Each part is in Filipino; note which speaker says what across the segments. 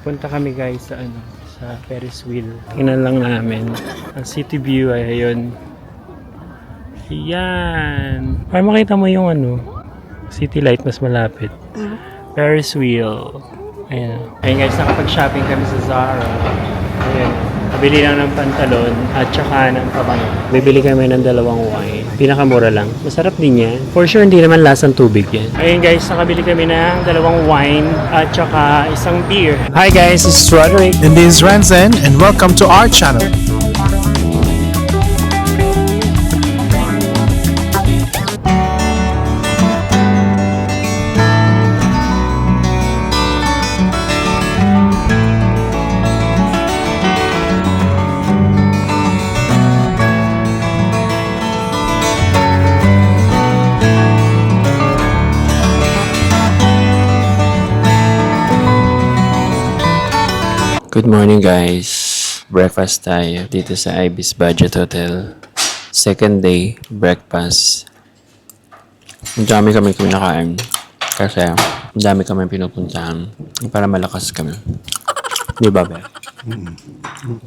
Speaker 1: Papunta kami guys sa ano, sa Ferris wheel. Tingnan lang namin. Ang city view ay ayun. Ayan. Para makita mo yung ano, city light mas malapit. Ferris wheel. Ayan. Ayun guys, nakapag-shopping kami sa Zara. Ayan. Nabili lang ng pantalon at saka ng pabango. Bibili kami ng dalawang wine. Pinakamura lang. Masarap din yan. For sure, hindi naman lasang tubig yan. Ayun guys, nakabili kami ng dalawang wine at saka isang beer. Hi guys, this is Roderick.
Speaker 2: And this is Ranzen, and welcome to our channel.
Speaker 3: Good morning guys. Breakfast tayo dito sa Ibis Budget Hotel. Second day, breakfast. Ang dami kami kinakain. Kasi ang dami kami pinupuntahan para malakas kami. Di ba, Be?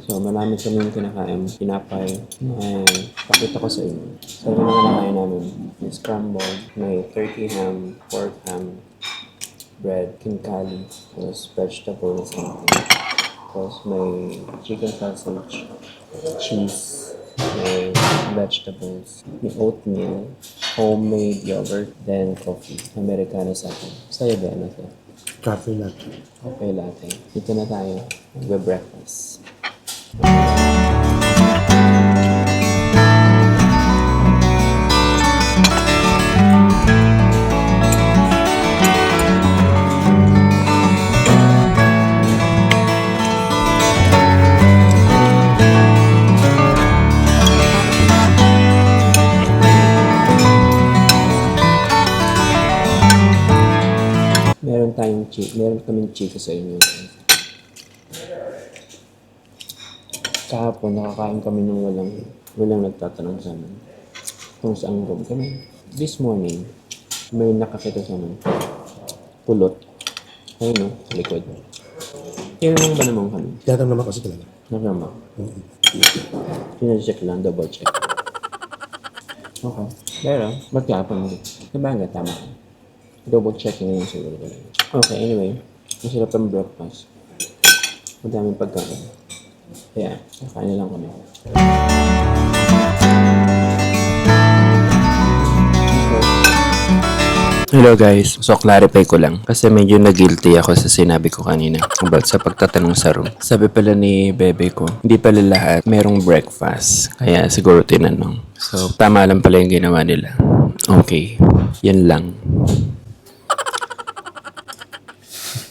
Speaker 3: So, marami kami yung kinakain. Pinapay. And pakita ko sa inyo. So, yung mga kinakain namin. May scrambled, may turkey ham, pork ham, bread, kinkali, tapos vegetables, and tapos may chicken sausage, cheese, may vegetables, may oatmeal, homemade yogurt, then coffee. Americano sa akin. Sa'yo ba? Ano sa'yo?
Speaker 2: Coffee latte.
Speaker 3: Okay latte. Dito na tayo. Magbe-breakfast. Meron kaming chika sa inyo. Kahapon, nakakain kami ng walang, walang nagtatanong sa amin kung saan room kami. This morning, may nakakita sa amin. Pulot. Ayun no, sa likod. Tinanong ba naman kami?
Speaker 2: Tiyatang naman kasi talaga.
Speaker 3: Nasama. Sinacheck lang, double check. Okay. Pero, ba't kahapon hindi? Sabagay, tama Double checking lang siguro ko lang. Okay, anyway. Masarap ang breakfast. Madaming pagkain. Kaya, kakain na lang kami. Hello guys. So clarify ko lang kasi medyo na-guilty ako sa sinabi ko kanina about sa pagtatanong sa room. Sabi pala ni bebe ko, hindi pala lahat merong breakfast. Kaya siguro tinanong. So tama lang pala yung ginawa nila. Okay. Yan lang.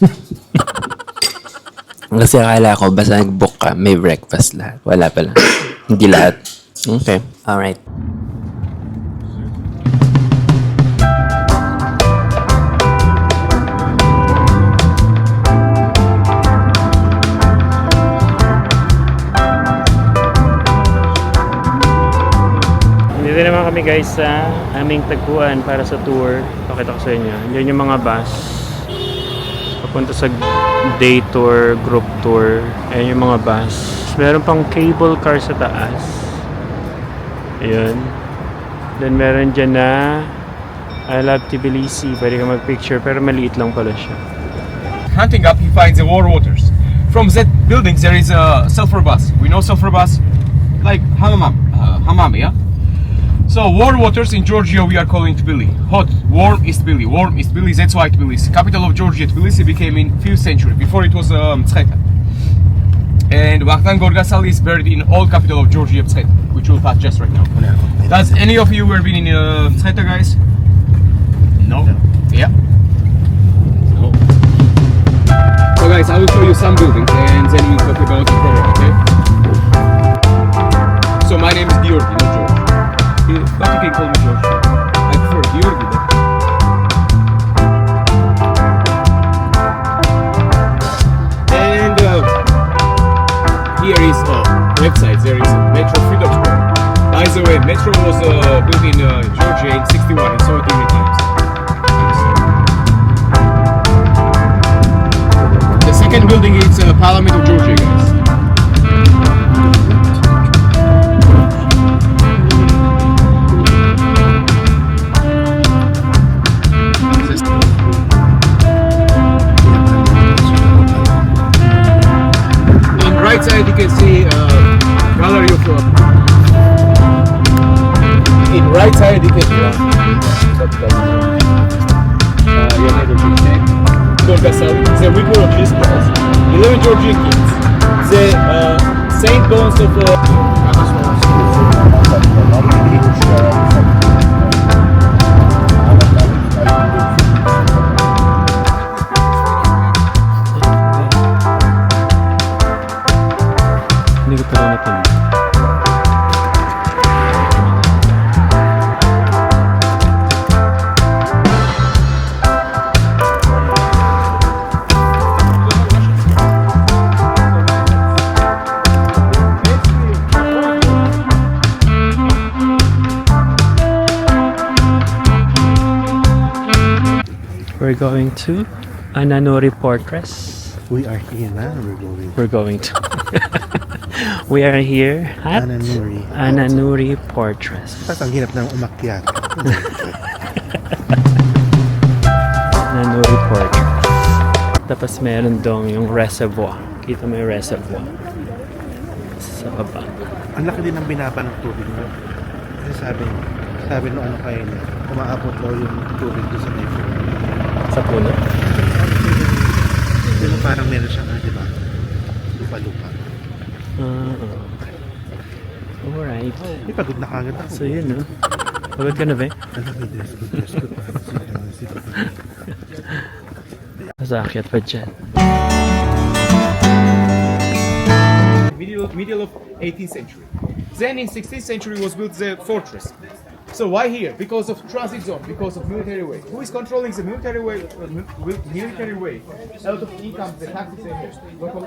Speaker 3: Kasi akala ko basta nag-book ka, may breakfast lahat. Wala pala. Hindi lahat. Okay. Alright.
Speaker 1: Dito naman kami guys sa aming tagpuan para sa tour. Pakita ko sa inyo. Yan yung mga bus. Papunta sa day tour, group tour. Ayan yung mga bus. Meron pang cable car sa taas. Ayun. Then meron dyan na I love Tbilisi. Pwede ka mag-picture pero maliit lang pala siya.
Speaker 4: hunting up, he finds the war waters. From that building, there is a sulfur bus. We know sulfur bus, like hammam, uh, hammam, yeah. So warm waters in Georgia, we are calling Tbilisi. Hot, warm is Tbilisi. Warm is Tbilisi. That's why Tbilisi, capital of Georgia, Tbilisi became in 5th century. Before it was um. And Vakhtang Gorgasali is buried in old capital of Georgia, Tzcheta, which we'll pass just right now. Does any of you ever been in uh, Tzcheta, guys? No. Yeah. No. So guys, I will show you some buildings and then we'll talk about the program, okay? So my name is Georgi, not George. But you can call me George. I prefer Georgi, but... And uh, here is a website, there is Metro Freedom. By the way, Metro was uh, built in uh, Georgia in 61 and so many times. The second building is uh, Parliament Uh, in right side, you can name. Golgasal, the widow of this place. 11 Georgian kings. The uh, Saint Bones of. Uh,
Speaker 1: We're going to Ananori Fortress.
Speaker 2: We are here na. We're going
Speaker 1: We're going to. we are here at
Speaker 2: Ananuri.
Speaker 1: Ananuri Fortress.
Speaker 2: Tapos ang hirap ng umakyat.
Speaker 1: Ananuri Fortress. Tapos meron dong yung reservoir. Kita mo yung reservoir. Sa baba.
Speaker 2: Ang laki din ng binaba ng tubig mo. Kasi sabi, sabi nung ano kayo niya, umaabot daw yung tubig doon sa may
Speaker 1: Sa puno.
Speaker 2: Pero parang meron siyang, ah, di ba? Lupa-lupa.
Speaker 1: Ah, okay. Alright.
Speaker 2: May pagod na kagad ako.
Speaker 1: So yun, no? Pagod ka na ba?
Speaker 2: Ano, may dress code, dress code.
Speaker 1: Masakit pa dyan.
Speaker 4: middle, middle of 18th century. Then in 16th century was built the fortress. So why here? Because of transit zone, because of military way. Who is controlling the military way? Uh, military way. A lot of income, the taxes have. Local,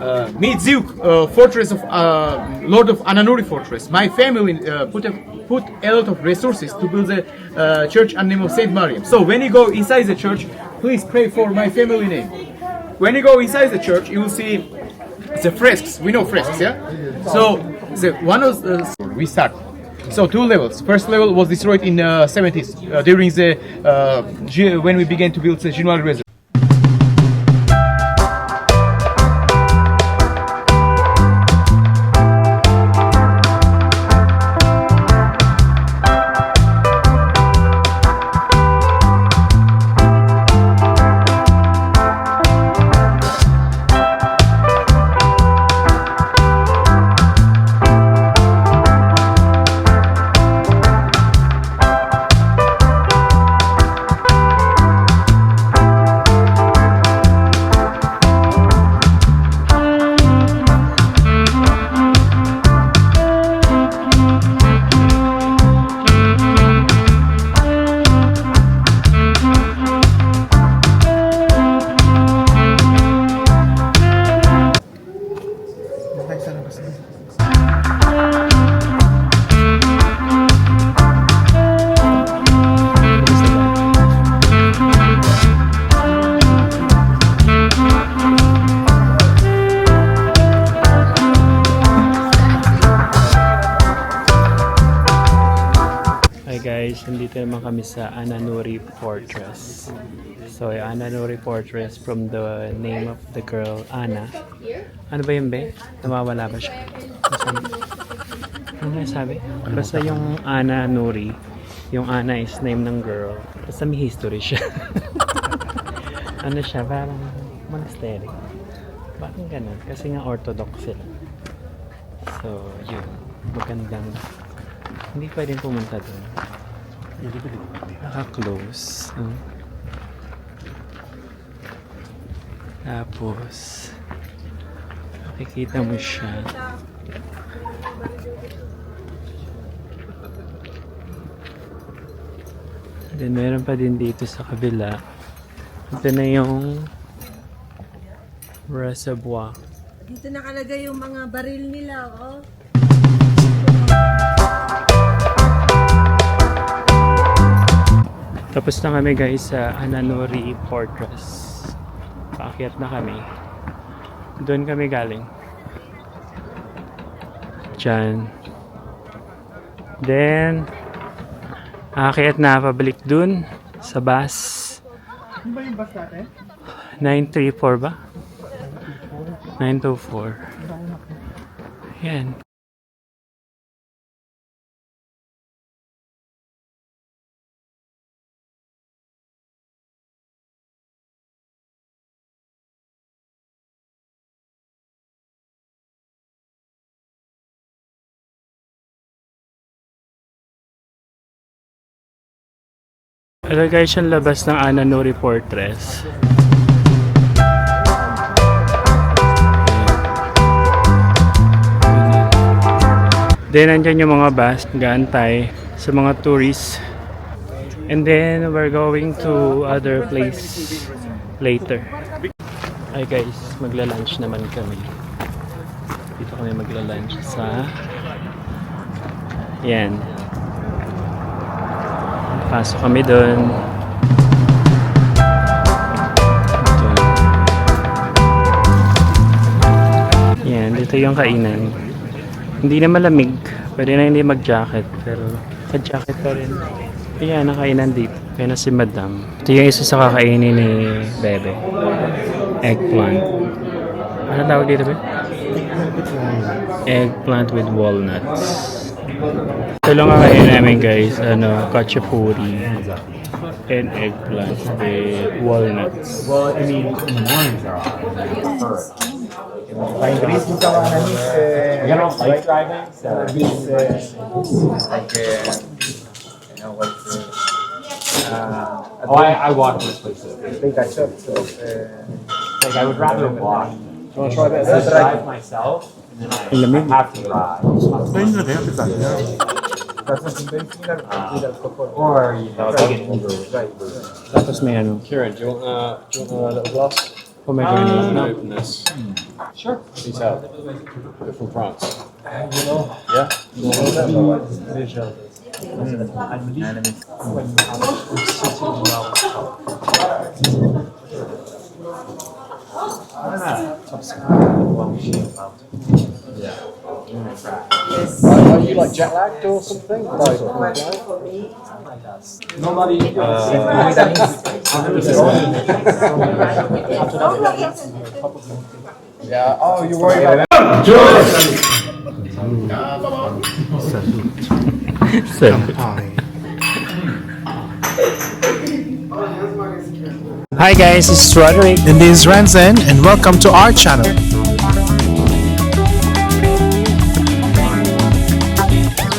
Speaker 4: uh, me Duke, uh, fortress of uh, Lord of Ananuri fortress. My family uh, put a, put a lot of resources to build the uh, church and name of Saint Mariam. So when you go inside the church, please pray for my family name. When you go inside the church, you will see the fresks. We know fresks, yeah. So the one of the we start. So two levels. First level was destroyed in uh, 70s uh, during the uh, when we began to build the January reservoir.
Speaker 1: Kami sa Ananuri Fortress. So, yung Ananuri Fortress from the name of the girl, Ana. Ano ba yun, be? Namawala ba siya? Ano nga sabi? Basta yung Ana Nuri, yung Ana is name ng girl. Basta may history siya. ano siya? Parang monastery. Bakit ganun? Kasi nga orthodox sila. So, yun. Magandang hindi pwedeng pumunta doon. Naka-close. no? Tapos, makikita mo siya. Then, meron pa din dito sa kabila. Ito na yung reservoir.
Speaker 5: Dito nakalagay yung mga baril nila, oh.
Speaker 1: Tapos na kami guys sa Ananori Fortress. Paakyat na kami. Doon kami galing. Diyan. Then, aakyat na pabalik dun sa bus.
Speaker 2: Ano ba yung bus natin?
Speaker 1: 934 ba? 924. Yan. Ito guys labas ng Ananuri Fortress. Then, nandyan yung mga bus, gaantay sa mga tourists. And then, we're going to other place later. Hi guys, magla-lunch naman kami. Dito kami magla-lunch sa... Yan. Pasok kami doon. Yan, dito yung kainan. Hindi na malamig. Pwede na hindi mag-jacket. Pero, ka-jacket pa rin. Ayan, ang kainan dito. Kaya na si Madam. Ito yung isa sa kakainin ni Bebe. Eggplant. Ano tawag dito, Bebe? Eggplant with walnuts. Ito lang kakainin namin guys. Ano, kachapuri. And eggplant with walnuts.
Speaker 6: Well, I mean, in the mornings are off. Like Greece nunca van a mis, eh, you know, bike driving, so these, eh, like, eh, you know, what, uh, oh, I, I walk these places. They got shop, so, eh, like, I would rather walk. You wanna try that? Than drive myself, and then I
Speaker 1: Lamig.
Speaker 6: have to drive.
Speaker 2: Ayun na rin, kita niya.
Speaker 6: Or, you know, take an Uber.
Speaker 1: Tapos may ano.
Speaker 7: Kieran, do you want, uh, do you want a little glass?
Speaker 1: Oh my God.
Speaker 7: I'm gonna open this. Sure. These out. They're from France. Yeah? Are you like jet lagged or something? Like, Nobody. Uh, yeah. Oh, you're worried about.
Speaker 1: Hi guys, it's Roderick.
Speaker 2: And this is Ranzen and welcome to our channel.